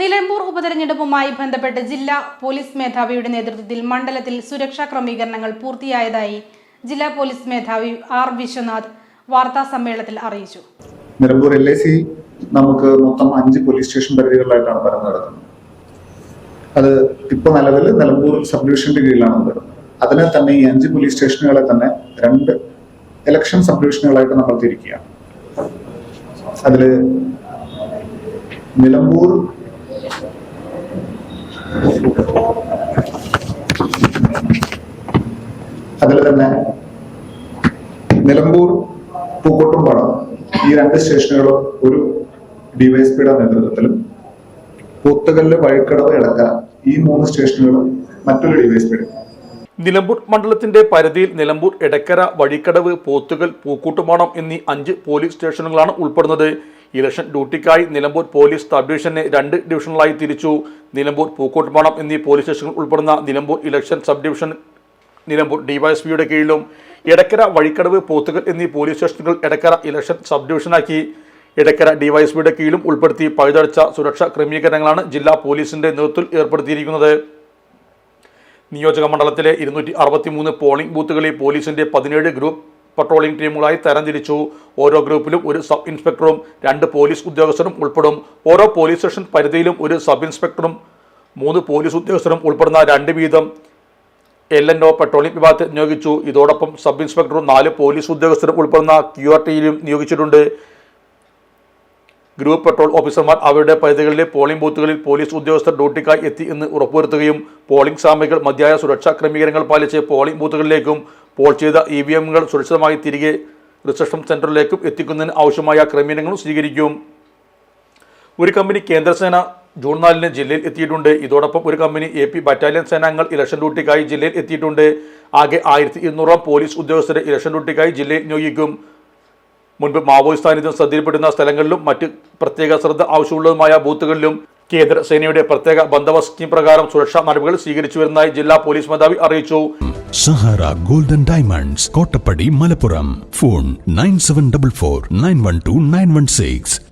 നിലമ്പൂർ ഉപതെരഞ്ഞെടുപ്പുമായി ബന്ധപ്പെട്ട് ജില്ലാ പോലീസ് മേധാവിയുടെ നേതൃത്വത്തിൽ മണ്ഡലത്തിൽ സുരക്ഷാ ക്രമീകരണങ്ങൾ പൂർത്തിയായതായി ജില്ലാ പോലീസ് മേധാവി ആർ വിശ്വനാഥ് വാർത്താ സമ്മേളനത്തിൽ അറിയിച്ചു. നിലമ്പൂർ എൽ സി നമുക്ക് മൊത്തം അഞ്ച് പോലീസ് സ്റ്റേഷൻ പരിധികളിലായിട്ടാണ് ഭരണം നടക്കുന്നത്. അത് ഇപ്പൊ നിലവിൽ നിലമ്പൂർ സബ് ഡിവിഷന്റെ കീഴിലാണ് വരുന്നത് അതിനെ തന്നെ ഈ അഞ്ച് പോലീസ് സ്റ്റേഷനുകളെ തന്നെ രണ്ട് ഇലക്ഷൻ സബ് ഡിവിഷനുകളായിട്ട് നമ്മൾ തിരിക്കുകയാണ്. അതിൽ നിലമ്പൂർ അതിൽ തന്നെ നിലമ്പൂർ പൂക്കോട്ടുംപാടം ഈ രണ്ട് സ്റ്റേഷനുകളും ഒരു ഡിവൈഎസ്പിയുടെ നേതൃത്വത്തിലും പൂത്തുകല്ല് വഴിക്കടവ് ഇടക്കര ഈ മൂന്ന് സ്റ്റേഷനുകളും മറ്റൊരു ഡിവൈഎസ്പിയുടെ നിലമ്പൂർ മണ്ഡലത്തിന്റെ പരിധിയിൽ നിലമ്പൂർ എടക്കര വഴിക്കടവ് പോത്തുകൽ പൂക്കൂട്ടുമാണം എന്നീ അഞ്ച് പോലീസ് സ്റ്റേഷനുകളാണ് ഉൾപ്പെടുന്നത്. ഇലക്ഷൻ ഡ്യൂട്ടിക്കായി നിലമ്പൂർ പോലീസ് സബ് ഡിവിഷനെ രണ്ട് ഡിവിഷനുകളായി തിരിച്ചു. നിലമ്പൂർ പൂക്കോട്ടുമാണം എന്നീ പോലീസ് സ്റ്റേഷനുകൾ ഉൾപ്പെടുന്ന Nilambur election sub division Nilambur ഡിവൈഎസ്പിയുടെ കീഴിലും എടക്കര വഴിക്കടവ് പോത്തുകൽ എന്നീ പോലീസ് സ്റ്റേഷനുകൾ എടക്കര ഇലക്ഷൻ സബ് ഡിവിഷനാക്കി എടക്കര ഡിവൈഎസ്പിയുടെ കീഴിലും ഉൾപ്പെടുത്തി പഴുതടച്ച സുരക്ഷാ ക്രമീകരണങ്ങളാണ് ജില്ലാ പോലീസിന്റെ നേതൃത്വത്തിൽ ഏർപ്പെടുത്തിയിരിക്കുന്നത്. നിയോജക മണ്ഡലത്തിലെ ഇരുന്നൂറ്റി അറുപത്തി മൂന്ന് പോളിംഗ് ബൂത്തുകളിൽ പോലീസിന്റെ പതിനേഴ് ഗ്രൂപ്പ് പട്രോളിംഗ് ടീമുകളായി തരംതിരിച്ചു. ഓരോ ഗ്രൂപ്പിലും ഒരു സബ് ഇൻസ്പെക്ടറും രണ്ട് പോലീസ് ഉദ്യോഗസ്ഥരും ഉൾപ്പെടും. ഓരോ പോലീസ് സ്റ്റേഷൻ പരിധിയിലും ഒരു സബ് ഇൻസ്പെക്ടറും മൂന്ന് പോലീസ് ഉദ്യോഗസ്ഥരും ഉൾപ്പെടുന്ന രണ്ട് വീതം എൽ എൻ ഒ പെട്രോളിംഗ് വിഭാഗത്തെ നിയോഗിച്ചു. ഇതോടൊപ്പം സബ് ഇൻസ്പെക്ടറും നാല് പോലീസ് ഉദ്യോഗസ്ഥരും ഉൾപ്പെടുന്ന ക്യു ആർ ടിയിലും നിയോഗിച്ചിട്ടുണ്ട്. ഗ്രൂപ്പ് പെട്രോൾ ഓഫീസർമാർ അവരുടെ പരിധികളിലെ പോളിംഗ് ബൂത്തുകളിൽ പോലീസ് ഉദ്യോഗസ്ഥർ ഡ്യൂട്ടിക്കായി എത്തി എന്ന് ഉറപ്പുവരുത്തുകയും പോളിംഗ് സാമഗ്രികൾ മതിയായ സുരക്ഷാ ക്രമീകരണങ്ങൾ പാലിച്ച് പോളിംഗ് ബൂത്തുകളിലേക്കും പോൾ ചെയ്ത ഇ വി എമ്മുകൾ സുരക്ഷിതമായി തിരികെ റിസപ്ഷൻ സെന്ററിലേക്കും എത്തിക്കുന്നതിന് ആവശ്യമായ ക്രമീകരണങ്ങളും സ്വീകരിക്കും. ഒരു കമ്പനി കേന്ദ്രസേന ജൂൺ നാലിന് ജില്ലയിൽ എത്തിയിട്ടുണ്ട്. ഇതോടൊപ്പം ഒരു കമ്പനി എ പി ബറ്റാലിയൻ സേനാംഗങ്ങൾ ഇലക്ഷൻ ഡ്യൂട്ടിക്കായി ജില്ലയിൽ എത്തിയിട്ടുണ്ട്. ആകെ ആയിരത്തി ഇരുന്നൂറോളം പോലീസ് ഉദ്യോഗസ്ഥരെ ഇലക്ഷൻ ഡ്യൂട്ടിക്കായി ജില്ലയിൽ നിയോഗിക്കും. മുൻപ് മാവോയിസ്റ്റ് സാന്നിധ്യം ശ്രദ്ധയിൽപ്പെടുന്ന സ്ഥലങ്ങളിലും മറ്റ് പ്രത്യേക ശ്രദ്ധ ആവശ്യമുള്ളതുമായ ബൂത്തുകളിലും കേന്ദ്ര സേനയുടെ പ്രത്യേക ബന്ദോബസ്ത് പ്രകാരം സുരക്ഷാ നടപടികൾ സ്വീകരിച്ചു വരുന്നതായി ജില്ലാ പോലീസ് മേധാവി അറിയിച്ചു. Sahara golden diamonds Kottappadi Malappuram. Phone nine seven double four nine one two nine one six.